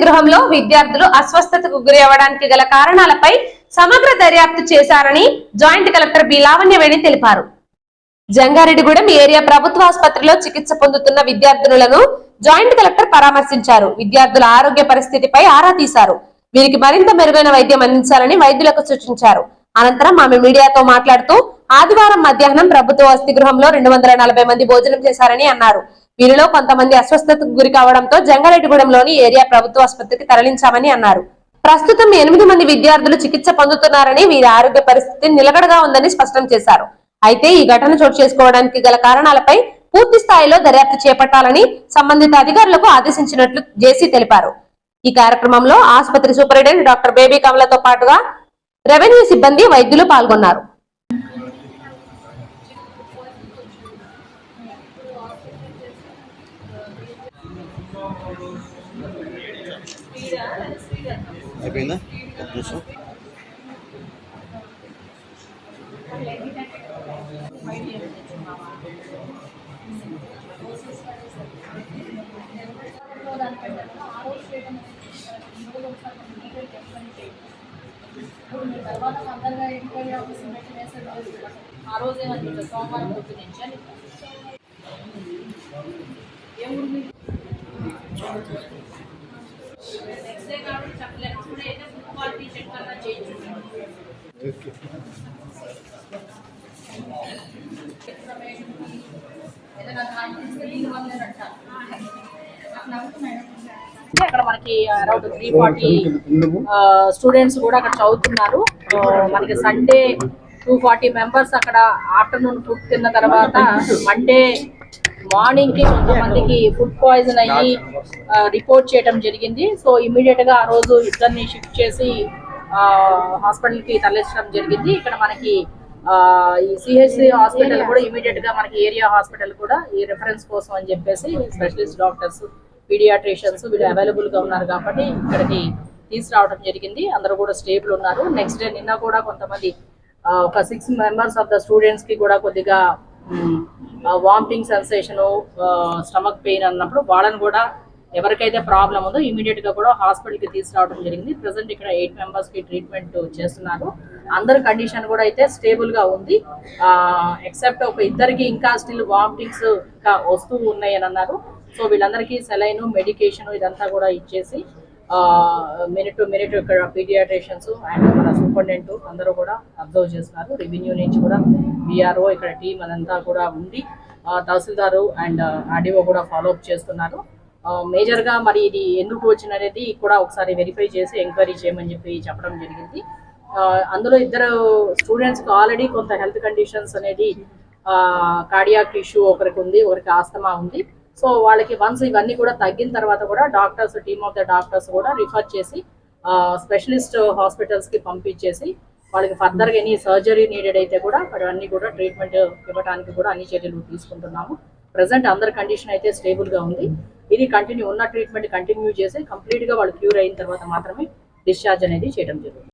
గృహంలో విద్యార్థులు అస్వస్థతకు గురి అవ్వడానికి గల కారణాలపై సమగ్ర దర్యాప్తు చేశారని జాయింట్ కలెక్టర్ బి లావణ్యవేణి తెలిపారు. జంగారెడ్డిగూడెం ఏరియా ప్రభుత్వ ఆసుపత్రిలో చికిత్స పొందుతున్న విద్యార్థులను జాయింట్ కలెక్టర్ పరామర్శించారు. విద్యార్థుల ఆరోగ్య పరిస్థితిపై ఆరా తీశారు. వీరికి మరింత మెరుగైన వైద్యం అందించాలని వైద్యులకు సూచించారు. అనంతరం ఆమె మీడియాతో మాట్లాడుతూ ఆదివారం మధ్యాహ్నం ప్రభుత్వ వసతి గృహంలో రెండు వందల నలభై మంది భోజనం చేశారని అన్నారు. వీరిలో కొంతమంది అస్వస్థతకు గురి కావడంతో జంగారెడ్డిగూడెంలోని ఏరియా ప్రభుత్వ ఆసుపత్రికి తరలించామని అన్నారు. ప్రస్తుతం ఎనిమిది మంది విద్యార్థులు చికిత్స పొందుతున్నారని వీరి ఆరోగ్య పరిస్థితి నిలకడగా ఉందని స్పష్టం చేశారు. అయితే ఈ ఘటన చోటు చేసుకోవడానికి గల కారణాలపై పూర్తి స్థాయిలో దర్యాప్తు చేపట్టాలని సంబంధిత అధికారులకు ఆదేశించినట్లు జేసీ తెలిపారు. ఈ కార్యక్రమంలో ఆసుపత్రి సూపరింటెండెంట్ డాక్టర్ బేబీ కమలతో పాటుగా రెవెన్యూ సిబ్బంది వైద్యులు పాల్గొన్నారు. అయిపోయిందా? ఒక నిమిషం తర్వాత ఫర్దర్గా ఎంక్వైరీ ఆఫీసర్ వేసే రోజు ఆ రోజే మనకి సోమవారం అక్కడ మనకి అరౌండ్ త్రీ ఫార్టీ స్టూడెంట్స్ కూడా అక్కడ చదువుతున్నారు. మనకి సండే టూ ఫార్టీ మెంబర్స్ అక్కడ ఆఫ్టర్నూన్ ఫుడ్ తిన్న తర్వాత మండే మార్నింగ్కి కొంతమందికి ఫుడ్ పాయిజన్ అయ్యి రిపోర్ట్ చేయడం జరిగింది. సో ఇమీడియట్గా ఆ రోజు ఇద్దరిని షిఫ్ట్ చేసి హాస్పిటల్కి తరలించడం జరిగింది. ఇక్కడ మనకి ఈ సిహెచ్సి హాస్పిటల్ కూడా ఇమీడియట్గా మనకి ఏరియా హాస్పిటల్ కూడా ఈ రెఫరెన్స్ కోసం అని చెప్పేసి స్పెషలిస్ట్ డాక్టర్స్ పీడియాట్రిషియన్స్ వీళ్ళు అవైలబుల్గా ఉన్నారు కాబట్టి ఇక్కడికి తీసుకురావడం జరిగింది. అందరూ కూడా స్టేబుల్ ఉన్నారు. నెక్స్ట్ డే నిన్న కూడా కొంతమంది ఒక సిక్స్ మెంబర్స్ ఆఫ్ ద స్టూడెంట్స్కి కూడా కొద్దిగా వామిటింగ్ సెన్సేషన్ స్టమక్ పెయిన్ అన్నప్పుడు వాళ్ళని కూడా ఎవరికైతే ప్రాబ్లం ఉందో ఇమీడియట్గా కూడా హాస్పిటల్కి తీసుకురావడం జరిగింది. ప్రెసెంట్ ఇక్కడ ఎయిట్ మెంబర్స్కి ట్రీట్మెంట్ చేస్తున్నారు. అందరి కండిషన్ కూడా అయితే స్టేబుల్గా ఉంది. ఎక్సెప్ట్ ఒక ఇద్దరికి ఇంకా స్టిల్ వామిటింగ్స్ ఇంకా వస్తూ ఉన్నాయి అని అన్నారు. సో వీళ్ళందరికీ సెలైన్ మెడికేషన్ ఇదంతా కూడా ఇచ్చేసి మినిట్ టు మినిట్ ఇక్కడ పీడియాట్రిషియన్స్ అండ్ మన సూపరింటెండెంట్ అందరూ కూడా అబ్జర్వ్ చేస్తున్నారు. రెవెన్యూ నుంచి కూడా బీఆర్ఓ ఇక్కడ టీం అదంతా కూడా ఉండి తహసీల్దారు అండ్ ఆర్డీఓ కూడా ఫాలో అప్ చేస్తున్నారు. మేజర్గా మరి ఇది ఎందుకు వచ్చినది కూడా ఒకసారి వెరిఫై చేసి ఎంక్వైరీ చేయమని చెప్పి చెప్పడం జరిగింది. అందులో ఇద్దరు స్టూడెంట్స్కి ఆల్రెడీ కొంత హెల్త్ కండిషన్స్ అనేది కార్డియాక్ ఇష్యూ ఒకరికి ఉంది ఒకరికి ఆస్తమా ఉంది. సో వాళ్ళకి వన్స్ ఇవన్నీ కూడా తగ్గిన తర్వాత కూడా doctors team of the doctors కూడా రిఫర్ చేసి స్పెషలిస్ట్ హాస్పిటల్స్కి పంపించేసి వాళ్ళకి ఫర్దర్గా ఎనీ సర్జరీ నీడెడ్ అయితే కూడా అవన్నీ కూడా ట్రీట్మెంట్ ఇవ్వడానికి కూడా అన్ని చర్యలు తీసుకుంటున్నాము. ప్రెసెంట్ అందరి కండిషన్ అయితే స్టేబుల్గా ఉంది. ఇది కంటిన్యూ ఉన్న ట్రీట్మెంట్ కంటిన్యూ చేసి కంప్లీట్గా వాళ్ళు క్యూర్ అయిన తర్వాత మాత్రమే డిశ్చార్జ్ అనేది చేయడం జరుగుతుంది.